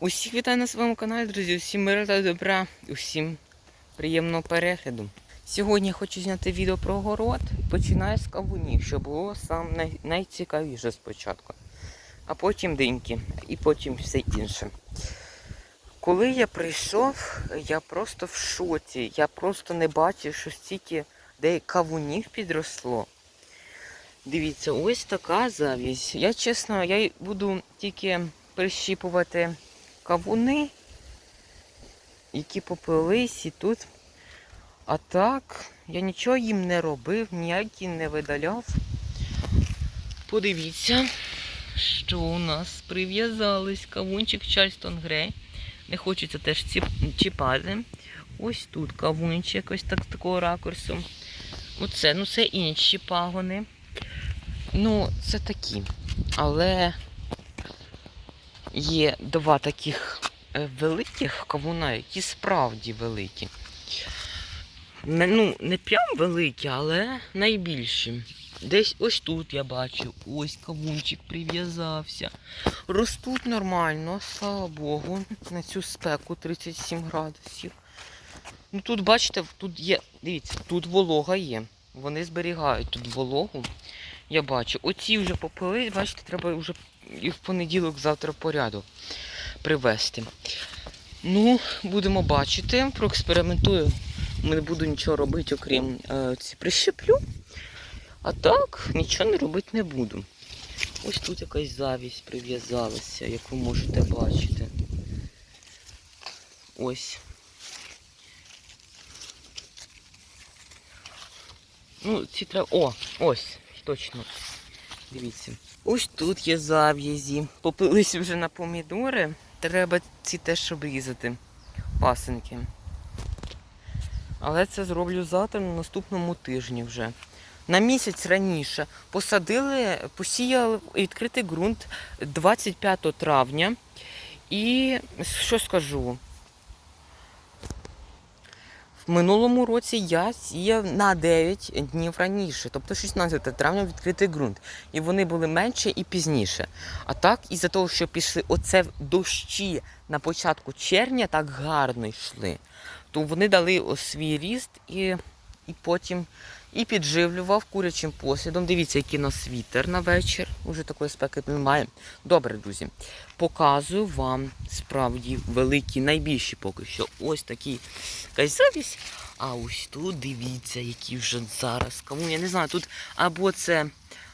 Усіх вітаю на своєму каналі, друзі. Усім миру та добра, усім приємного перегляду. Сьогодні я хочу зняти відео про город. Починаю з кавунів, що було сам най- найцікавіше спочатку. А потім диньки і потім все інше. Коли я прийшов, я просто в шоці. Я просто не бачив, що стільки де кавунів підросло. Дивіться, ось така завість. Я чесно, я буду тільки прищіпувати кавуни, які попились і тут. А так, я нічого їм не робив, ніякі не видаляв. Подивіться, що у нас прив'язались кавунчик Чарльстон Грей. Не хочеться теж чіпати. Ось тут кавунчик, ось так з такого ракурсу. Оце, ну це інші пагони. Ну, це такі. Але є два таких е, великих кавуна, які справді великі. Не, ну, не прям великі, але найбільші. Десь ось тут я бачу, ось кавунчик прив'язався. Ростуть нормально, слава Богу, на цю спеку 37 градусів. Ну тут, бачите, тут є, дивіться, тут волога є. Вони зберігають тут вологу. Я бачу. Оці вже попили, бачите, треба вже і в понеділок завтра порядок привезти. Ну, будемо бачити, проекспериментую. Не буду нічого робити, окрім е, ці прищеплю. А так, нічого не робити не буду. Ось тут якась завість прив'язалася, як ви можете бачити. Ось. Ну, ці треба. О, ось, точно. Дивіться. Ось тут є зав'язі. Попились вже на помідори. Треба ці теж обрізати. Пасенки. Але це зроблю завтра на наступному тижні вже. На місяць раніше посадили, посіяли відкритий ґрунт 25 травня. І що скажу? Минулому році я сіяв на 9 днів раніше, тобто 16 травня відкритий ґрунт. І вони були менше і пізніше. А так, із-за того, що пішли оце дощі на початку червня, так гарно йшли, то вони дали свій ріст і, і потім і підживлював курячим послідом. Дивіться, який у нас вітер на вечір. Уже такої спеки немає. Добре, друзі. Показую вам справді великі, найбільші поки що. Ось такі якась завість. А ось тут дивіться, які вже зараз. Кому я не знаю, тут або це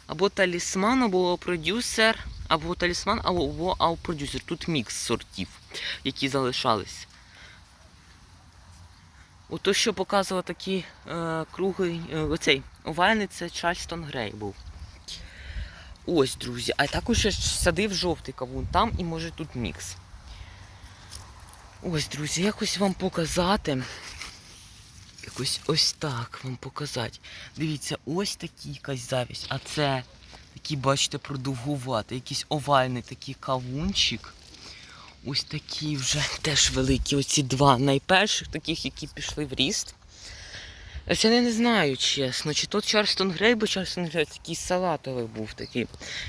або талісман, або продюсер, або талісман, або, або продюсер. Тут мікс сортів, які залишались. Ото, що показував такий е, круглий, е, оцей овальний, це Чарльстон Грей був. Ось, друзі. А також ще садив жовтий кавун там і може тут мікс. Ось, друзі, якось вам показати. Якось ось так вам показати. Дивіться, ось такий якась завість. А це такий, бачите, продовгувати, якийсь овальний такий кавунчик. Ось такі вже теж великі. Оці два найперших, таких, які пішли в ріст. Ось я не знаю, чесно, чи то Чарльстон Грей, бо Чарльстон Грей такий салатовий був такий,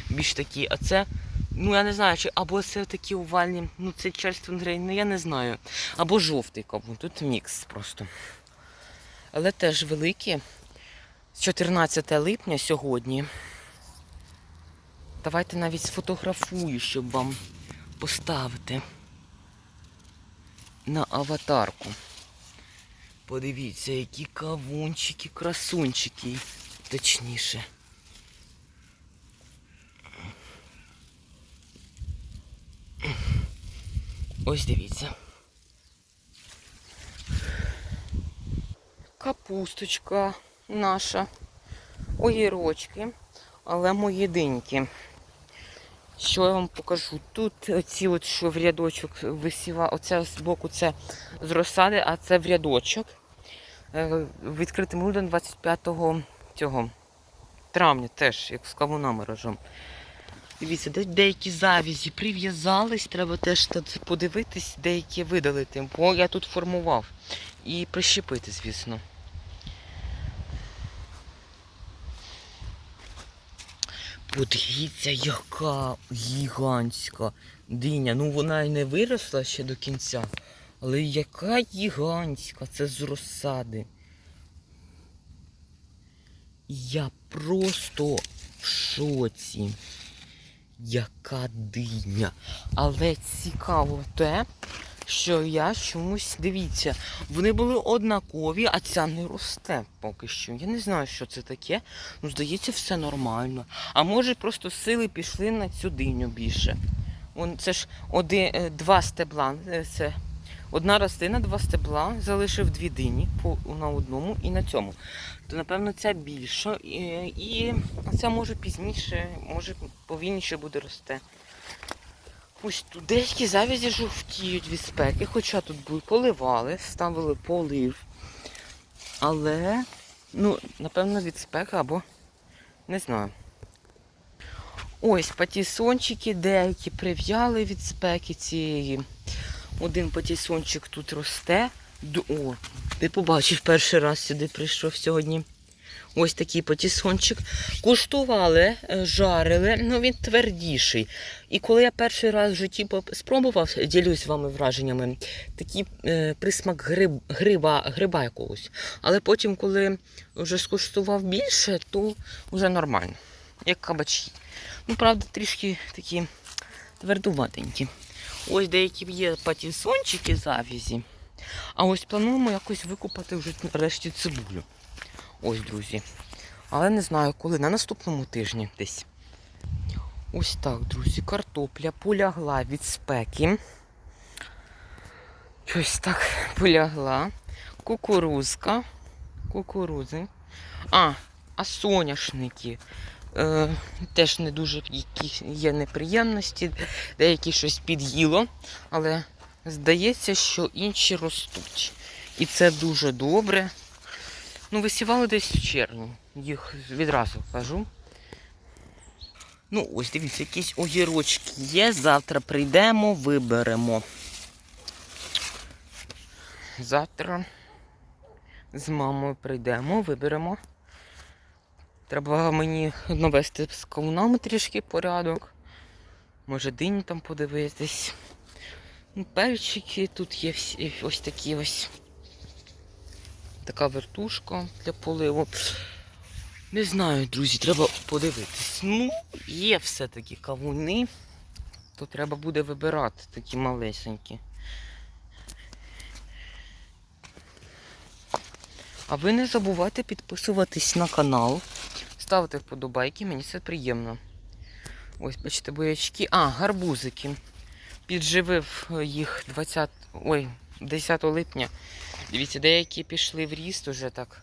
більш такий. А це, ну я не знаю, чи або це такі овальні, ну це Чарльстон Грей, ну я не знаю. Або жовтий кавун, тут мікс просто. Але теж великі. 14 липня сьогодні. Давайте навіть сфотографую, щоб вам поставити на аватарку. Подивіться, які кавунчики, красунчики, точніше. Ось дивіться. Капусточка наша, огірочки, але мої диньки. Що я вам покажу? Тут ці от що в рядочок висіва, оце з боку це з розсади, а це в рядочок. Е, Відкритим грудом 25 цього травня теж, як з кавунами разом. Дивіться, де деякі завізі прив'язались, треба теж тут подивитись, деякі видалити, бо я тут формував. І прищепити, звісно. Подивіться, яка гігантська диня. Ну вона й не виросла ще до кінця. Але яка гігантська, це з розсади. Я просто в шоці. Яка диня. Але цікаво те, що я чомусь, дивіться, вони були однакові, а ця не росте поки що. Я не знаю, що це таке. Ну, здається, все нормально. А може просто сили пішли на цю диню більше. Вон, це ж один, е, два стебла. е, Це одна рослина, два стебла, залишив дві дині на одному і на цьому. То, напевно, ця більша. І, і ця може пізніше, може повільніше буде рости. Ось тут деякі завязі жовтіють від спеки, хоча тут поливали, ставили полив. Але, ну, напевно, від спеки або не знаю. Ось патісончики деякі прив'яли від спеки цієї. Один патісончик тут росте. О, ти побачив перший раз сюди прийшов сьогодні. Ось такий патісончик. Куштували, е, жарили, ну він твердіший. І коли я перший раз в житті спробував, ділюсь з вами враженнями, такий е, присмак гриб, гриба, гриба якогось. Але потім, коли вже скуштував більше, то вже нормально. Як кабачі. Ну, правда, трішки такі твердуватенькі. Ось деякі є патісончики завізі. А ось плануємо якось викупати вже нарешті цибулю. Ось, друзі. Але не знаю коли, на наступному тижні десь. Ось так, друзі, картопля полягла від спеки. Щось так полягла. Кукурузка. Кукурузи. А, а соняшники. Е, теж не дуже які є неприємності, деякі щось під'їло, але здається, що інші ростуть. І це дуже добре. Ну, висівали десь в червні. Їх відразу кажу. Ну, ось дивіться, якісь огірочки є. Завтра прийдемо, виберемо. Завтра з мамою прийдемо, виберемо. Треба мені навести з кавунами трішки порядок. Може дині там подивитись. Ну, перчики тут є всі, ось такі ось. Така вертушка для поливу. Не знаю, друзі, треба подивитись. Ну, є все-таки кавуни. То треба буде вибирати такі малесенькі. А ви не забувайте підписуватись на канал, ставити вподобайки, мені це приємно. Ось, бачите, боячки. А, гарбузики. Підживив їх 20, ой, 10 липня. Дивіться, деякі пішли в ріст уже так,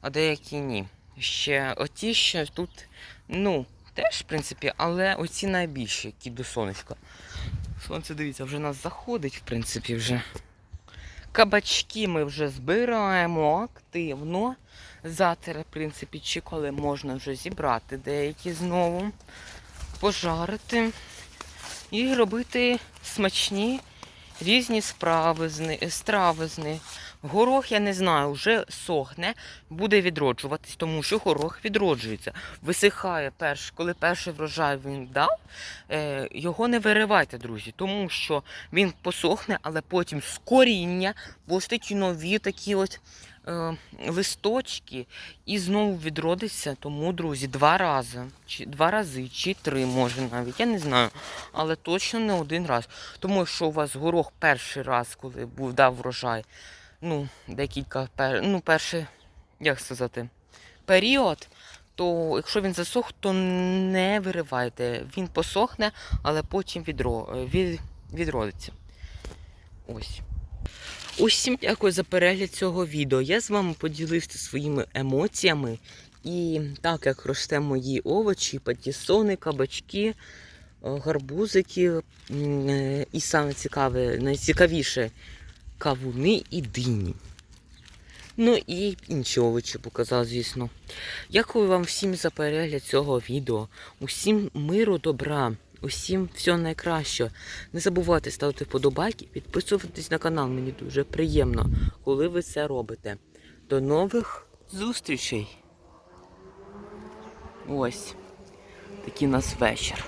а деякі ні. Ще оті, що тут, ну, теж, в принципі, але оці найбільші, які до сонечка. Сонце, дивіться, вже нас заходить, в принципі, вже. Кабачки ми вже збираємо активно. Завтра, в принципі, чи коли можна вже зібрати деякі знову, пожарити і робити смачні різні справи з страви з них. Горох, я не знаю, вже сохне, буде відроджуватись, тому що горох відроджується. Висихає перш, коли перший врожай він дав, е, його не виривайте, друзі, тому що він посохне, але потім з коріння пустить нові такі от е, листочки і знову відродиться. Тому, друзі, два рази, чи два рази, чи три може навіть. Я не знаю. Але точно не один раз. Тому що у вас горох перший раз, коли був дав врожай, ну, декілька ну, перший, як сказати, період. То якщо він засох, то не виривайте. Він посохне, але потім відро, від, відродиться. Ось. Усім дякую за перегляд цього відео. Я з вами поділився своїми емоціями. І так як росте мої овочі, патісони, кабачки, е, гарбузики. е, І саме цікаве, найцікавіше кавуни і дині. Ну і інші овочі показав, звісно. Дякую вам всім за перегляд цього відео. Усім миру, добра, усім всього найкращого. Не забувайте ставити вподобайки, підписуватись на канал. Мені дуже приємно, коли ви це робите. До нових зустрічей. Ось. Такий у нас вечір.